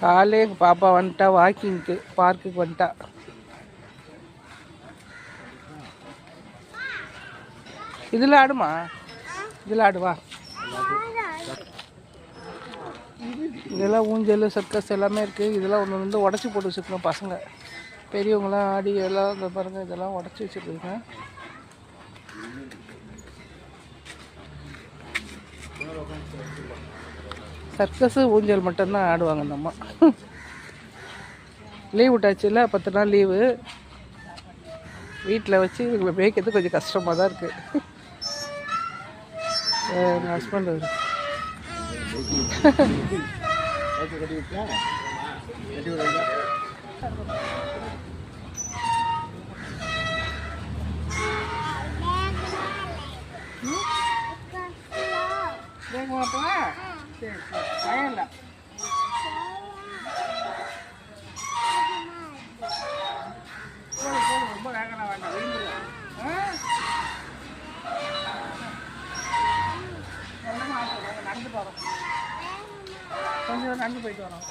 காலே எங்கள் பாப்பா வந்துட்டா வாக்கிங்க்கு பார்க்குக்கு வந்துட்டா. இதில் ஆடுமா? இதில் ஆடுவா இதெல்லாம் ஊஞ்சல் சர்க்கஸ் எல்லாமே இருக்குது இதெல்லாம் ஒன்று வந்து உடச்சி போட்டு வச்சுருக்கணும் பசங்க. பெரியவங்களாம் ஆடி எல்லாம் இந்த பாருங்கள் இதெல்லாம் உடச்சி வச்சுருக்குங்க. சர்க்கஸு ஊஞ்சல் மட்டும்தான் ஆடுவாங்க இந்த அம்மா. லீவ் விட்டாச்சுல பத்து நாள் லீவு. வீட்டில் வச்சு இதுங்களை மேய்க்கிறது கொஞ்சம் கஷ்டமாக தான் இருக்குது எங்கள் ஹஸ்பண்ட் விட்டா கட்டி விடுறா ரொம்ப வேகலாம் வேண்டாம் கொஞ்சம் நடந்து போயிட்டு வரோம்.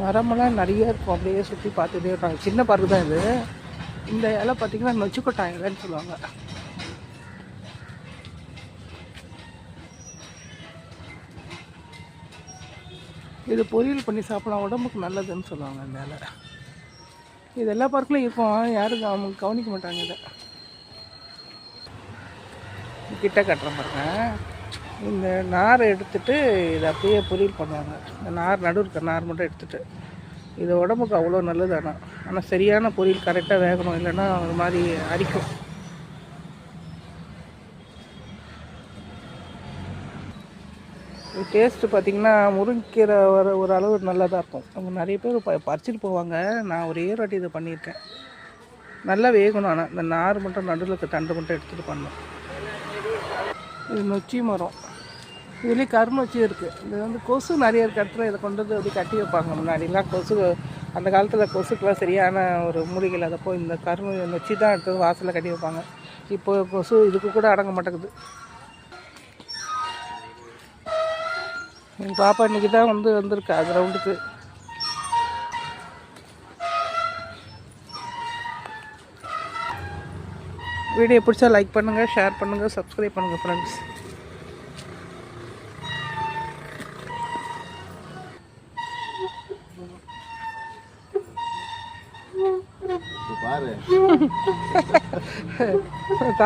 மரமெல்லாம் நிறைய இருக்கும் அப்படியே சுற்றி பார்த்துட்டே இருப்பாங்க சின்ன பார்க்கு தான் இது. இந்த இலை பார்த்தீங்கன்னா நொச்சிக்கொட்டாய் இலைன்னு சொல்லுவாங்க. இது பொரியல் பண்ணி சாப்பிடலாம் உடம்புக்கு நல்லதுன்னு சொல்லுவாங்க இந்த இலை. இது எல்லா பார்க்கலையும் இருக்கும் யாரும் அவங்க கவனிக்க மாட்டாங்க இதை. கிட்ட கட்டுறேன் பாருங்க. இந்த நாரை எடுத்துட்டு இதை அப்படியே பொரியல் பண்ணுவாங்க. இந்த நார் நடு இருக்க நார் மட்டும் எடுத்துகிட்டு இது உடம்புக்கு அவ்வளோ நல்லது ஆனால் ஆனால் சரியான பொரியல் கரெக்டாக வேகணும் இல்லைன்னா ஒரு மாதிரி அரிக்கும். டேஸ்ட்டு பார்த்தீங்கன்னா முருங்கீரை வர ஒரு அளவு நல்லா தான் இருக்கும். அவங்க நிறைய பேர் ப பறிச்சிட்டு போவாங்க. நான் ஒரே ஒரு வாட்டி இதை பண்ணியிருக்கேன். நல்லா வேகணும் ஆனால் இந்த நார் மட்டும் நடுவில் இருக்க தண்டு மட்டும் எடுத்துகிட்டு பண்ணணும். இது நொச்சி மரம். இதுலேயே கருநொச்சி இருக்குது இது வந்து கொசு நிறைய இருக்க இடத்துல இதை கொண்டு வந்து அப்படி கட்டி வைப்பாங்க. முன்னாடிலாம் கொசு அந்த காலத்தில் கொசுக்கெலாம் சரியான ஒரு மூலிகை இல்லாதப்போ இந்த கரு நொச்சி தான் எடுத்து வாசலில் கட்டி வைப்பாங்க. இப்போ கொசு இதுக்கு கூட அடங்க மாட்டேங்குது. எங்கள் பாப்பா இன்றைக்கி தான் வந்து வந்திருக்கா கிரவுண்டுக்கு வீடியோ பிடிச்சா லைக் பண்ணுங்கள் ஷேர் பண்ணுங்கள் சப்ஸ்கிரைப் பண்ணுங்கள் ஃப்ரெண்ட்ஸ் பாரு.